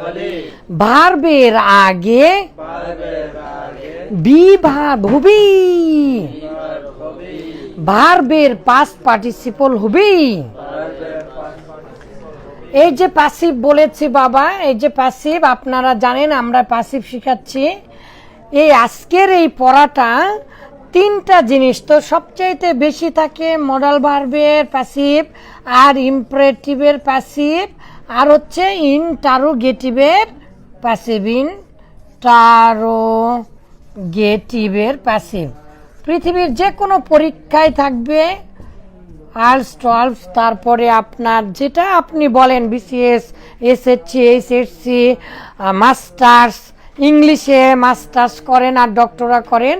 হলে ভার্বের আগে ভার্বের আগে বি ভার্ব হবেই ভার্বের পাস্ট পার্টিসিপল past এই যে প্যাসিভ বলেছি বাবা, এই যে প্যাসিভ আপনারা জানেন আমরা প্যাসিভ শিখাচ্ছি। এই আজকের এই পড়াটা তিনটা জিনিস তো সবচাইতে বেশি থাকে মডাল ভার্বের প্যাসিভ আর ইমপ্রেটিভের প্যাসিভ আর হচ্ছে ইনটারোগেটিভের প্যাসিভ ইনটারোগেটিভের প্যাসিভ পৃথিবীর যে কোনো পরীক্ষায় থাকবে, আর্টস টুয়েলভ তারপরে আপনার যেটা আপনি বলেন, বিসিএস, এসএসসি, এইচএসসি, মাস্টার্স, ইংলিশে মাস্টার্স করেন আর ডক্টরা করেন,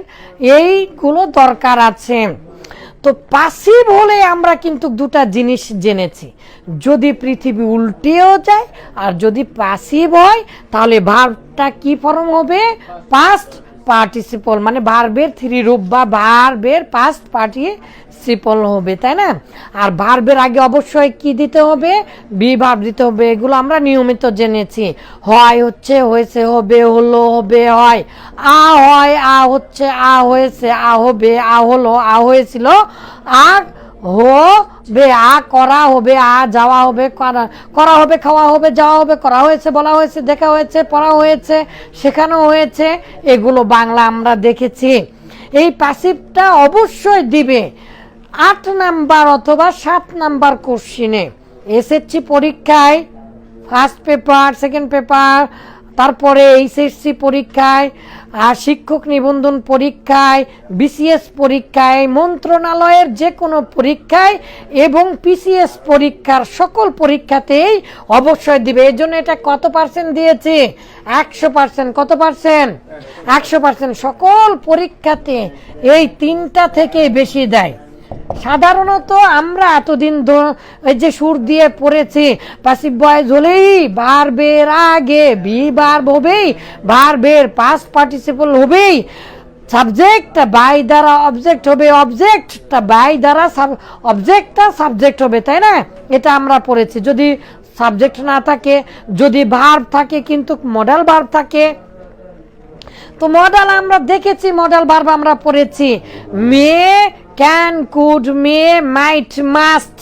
এইগুলো দরকার আছে। তো পাসিভ হলে আমরা কিন্তু দুটা জিনিস জেনেছি। যদি পৃথিবী উল্টেও যায়, আর যদি পাসিভ হয়, তাহলে ভার্বটা কি ফর্ম হবে? পাস্ট পার্টিসিপল মানে ভার্বের থ্রি রূপ বা ভার্বের পাস্ট পার্টিসিপল হবে, তাই না? আর ভার্বের আগে অবশ্যই কি দিতে হবে? বি ভার্ব দিতে হবে, এগুলো আমরা নিয়মিত জেনেছি। হয় হচ্ছে, হয়েছে, হবে, হলো, হবে, হয়। আ হয়, আ হচ্ছে, আ হয়েছে, আ হবে, আ হলো, আ হয়েছিল, আ হবে আ, করা হবে, আ, যাওয়া হবে, করা করা হবে, খাওয়া হবে, যাওয়া হবে, করা হয়েছে, বলা হয়েছে, দেখা হয়েছে, পড়া হয়েছে, শেখানো হয়েছে, এগুলো বাংলা আমরা দেখেছি। এই প্যাসিভটা অবশ্যই দিবে আট নাম্বার অথবা সাত নাম্বার কোশ্চিনে। এসএসসি পরীক্ষায়, ফার্স্ট পেপার, সেকেন্ড পেপার তারপরে এইচএসসি পরীক্ষায় আর শিক্ষক নিবন্ধন পরীক্ষায় বিসিএস পরীক্ষায় মন্ত্রণালয়ের যে কোনো পরীক্ষায় এবং পিসিএস পরীক্ষার সকল পরীক্ষাতেই অবশ্যই দিবে। এই জন্য এটা কত পার্সেন্ট দিয়েছে? একশো পার্সেন্ট কত পার্সেন্ট একশো। পার্সেন্ট সকল পরীক্ষাতে এই তিনটা থেকে বেশি দেয়। সাধারণত আমরা এতদিন ওই যে সুর দিয়ে পড়েছি পাসিভ বয়েজ হলেই বের আগে বি ভার্ব হবেই বার বের পাস পার্টিসিপল হবেই সাবজেক্টটা বাই দ্বারা অবজেক্ট হবে অবজেক্টটা বাই দ্বারা অবজেক্টটা সাবজেক্ট হবে, তাই না? এটা আমরা পড়েছি। যদি সাবজেক্ট না থাকে, যদি ভার্ব থাকে, কিন্তু মডেল ভার্ব থাকে, তো মডেল আমরা দেখেছি মডেল ভার্ব আমরা পড়েছি। May can could may might must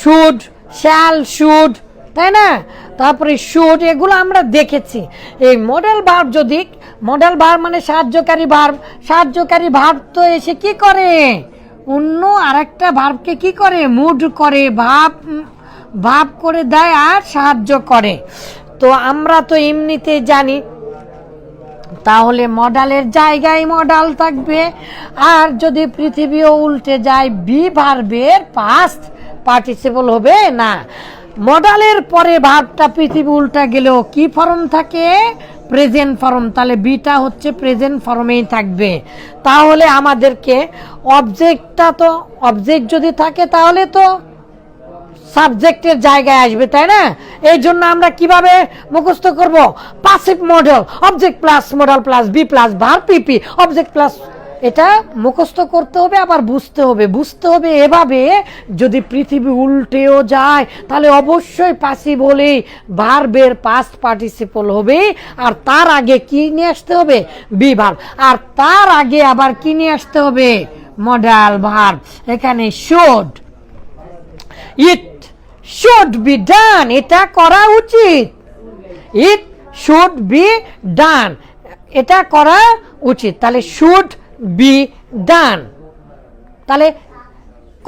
should shall should তাই না? তারপরে শুড এগুলো আমরা দেখেছি। এই মডেল ভার্ব যদি মডেল ভার্ব মানে সাহায্যকারী ভার্ব সাহায্যকারী ভার্ব তো এসে কি করে? অন্য আরেকটা ভার্বকে কি করে? মুড করে, ভাব ভাব করে দেয় আর সাহায্য করে। তো আমরা তো এমনিতে জানি তাহলে মডালের জায়গায় মডাল থাকবে। আর যদি পৃথিবীও উল্টে যায় বি ভার্বের পাস্ট পার্টিসিপল হবে? না। মডালের পরে ভার্বটা পৃথিবী উল্টা গেলেও কি ফর্ম থাকে? প্রেজেন্ট ফর্ম তাহলে বিটা হচ্ছে প্রেজেন্ট ফর্মেই থাকবে। তাহলে আমাদেরকে অবজেক্টটা তো অবজেক্ট যদি থাকে তাহলে তো সাবজেক্টের জায়গায় আসবে, তাই না? এই জন্য আমরা কীভাবে মুখস্থ করব? Passive modal object plus modal plus be plus verb PP object plus এটা মুখস্থ করতে হবে, আবার বুঝতে হবে। বুঝতে হবে এভাবে, যদি পৃথিবী উল্টেও যায়, তাহলে অবশ্যই পাসিভ হলেই ভার্বের পাস্ট পার্টিসিপল হবে, আর তার আগে কি নিয়ে আসতে হবে? বি ভার্ব আর তার আগে আবার কি নিয়ে আসতে হবে? মডেল ভার্ব এখানে should it should be done এটা করা উচিত। ইট শুড বি ডান এটা করা উচিত। তাহলে শুড বি ডান তাহলে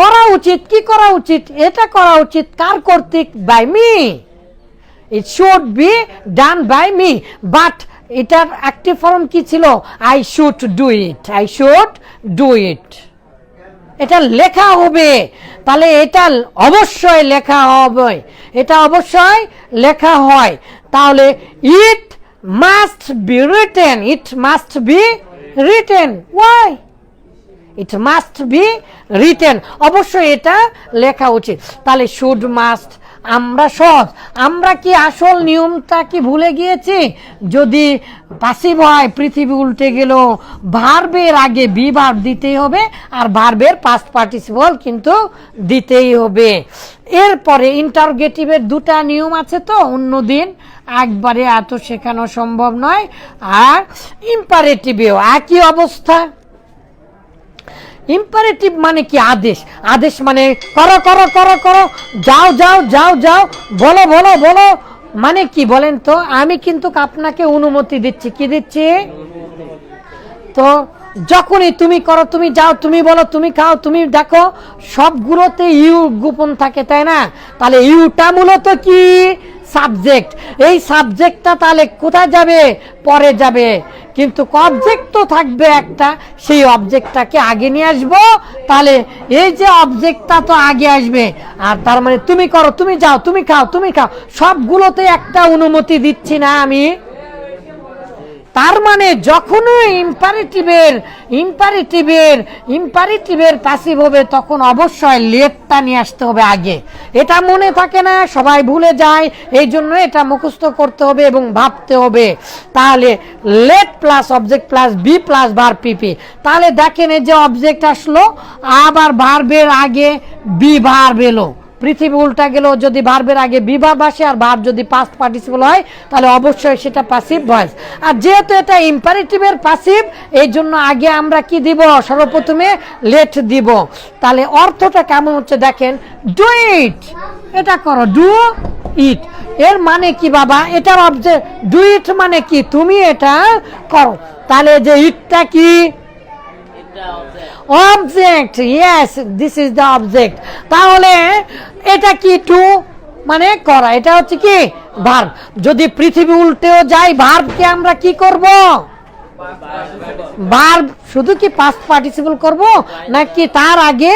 করা উচিত, কি করা উচিত? এটা করা উচিত কার কর্তৃক? By me it should be done by me but এটার অ্যাক্টিভ ফর্ম কি ছিল? I should do it I should do it এটা লেখা হবে। তাহলে এটা অবশ্যই লেখা হবে। এটা অবশ্যই লেখা হয়। তাহলে it must be written it must be written why it must be written অবশ্যই এটা লেখা উচিত। তাহলে শুড মাস্ট আমরা সহজ আমরা কি আসল নিয়মটা কি ভুলে গিয়েছি? যদি পাসিভ হয়, পৃথিবী উল্টে গেল, ভার্বের আগে বি ভার্ব দিতেই হবে আর ভার্বের পাস্ট পার্টিসিপল কিন্তু দিতেই হবে। এরপরে ইন্টারগেটিভের দুটা নিয়ম আছে তো অন্যদিন একবারে এত শেখানো সম্ভব নয়। আর ইম্পারেটিভেও একই অবস্থা। ইম্পারেটিভ মানে কি? আদেশ। আদেশ মানে করো করো করো করো, যাও যাও যাও যাও, বলো বলো বলো। মানে কি বলেন তো? আমি কিন্তু আপনাকে অনুমতি দিচ্ছি। কি দিচ্ছি? তো যখনই তুমি করো, তুমি যাও, তুমি বলো, তুমি খাও, তুমি দেখো, সবগুলোতে ইউ গোপন থাকে, তাই না? তাহলে ইউটা মূলত কি? সাবজেক্ট এই সাবজেক্টটা তাহলে কোথায় যাবে? পরে যাবে। কিন্তু অবজেক্ট তো থাকবে একটা। সেই অবজেক্টটাকে আগে নিয়ে আসব। তাহলে এই যে অবজেক্টটা তো আগে আসবে। আর তার মানে তুমি করো, তুমি যাও, তুমি খাও তুমি খাও। সবগুলোতে একটা অনুমতি দিচ্ছি না আমি। তার মানে যখনই ইম্পারেটিভের ইম্পারেটিভের ইম্পারেটিভের প্যাসিভ হবে, তখন অবশ্যই লেটটা নিয়ে আসতে হবে আগে। এটা মনে থাকে না, সবাই ভুলে যায়, এই জন্য এটা মুখস্থ করতে হবে এবং ভাবতে হবে। তাহলে let plus object plus be plus verb PP তাহলে দেখেন এই যে অবজেক্ট আসলো, আবার ভার্বের আগে বি ভার্ব এলো। পৃথিবী উল্টা গেলেও যদি ভার্বের আগে বিভাব আসে আর ভার্ব যদি পাস্ট পার্টিসিপল হয় তাহলে অবশ্যই সেটা প্যাসিভ ভয়েস আর যেহেতু এটা ইম্পারেটিভের প্যাসিভ এই জন্য আগে আমরা কি দিব? সর্বপ্রথমে লেট দিব। তাহলে অর্থটা কেমন হচ্ছে দেখেন? ডু ইট এটা করো ডু ইট এর মানে কি বাবা? এটার অবজেক্ট ডু ইট মানে কি? তুমি এটা করো। তাহলে যে ইটটা কি? Object yes this is the object তাহলে এটা কি টু মানে করা? এটা হচ্ছে কি? ভার্ব যদি পৃথিবী উল্টেও যায় ভার্বকে আমরা কি করব? ভার্ব শুধু কি পাস্ট পার্টিসিপল করব? নাকি তার আগে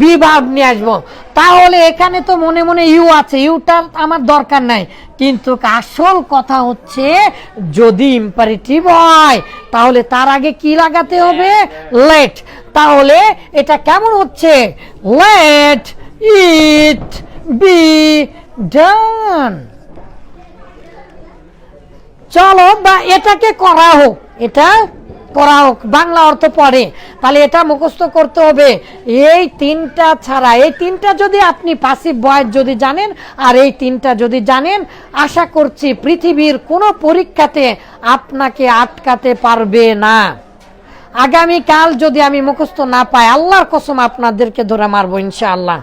বি ভার্ব নিয়ে আসব? তাহলে এখানে তো মনে মনে ইউ আছে। ইউটা আমার দরকার নাই। কিন্তু আসল কথা হচ্ছে, যদি ইম্পারেটিভ হয়, তাহলে তার আগে কি লাগাতে হবে? লেট তাহলে এটা কেমন হচ্ছে? লেট ইট বি ডান চলো, বা এটাকে করা হোক। এটা করা হোক। বাংলা অর্থ পড়ে। তাহলে এটা মুখস্থ করতে হবে। এই তিনটা ছাড়া, এই তিনটা যদি আপনি পাসিভ বয়েস যদি জানেন, আর এই তিনটা যদি জানেন, আশা করছি পৃথিবীর কোনো পরীক্ষাতে আপনাকে আটকাতে পারবে না। আগামীকাল যদি আমি মুখস্থ না পাই, আল্লাহর কসম আপনাদেরকে ধরে মারবো, ইনশাআল্লাহ।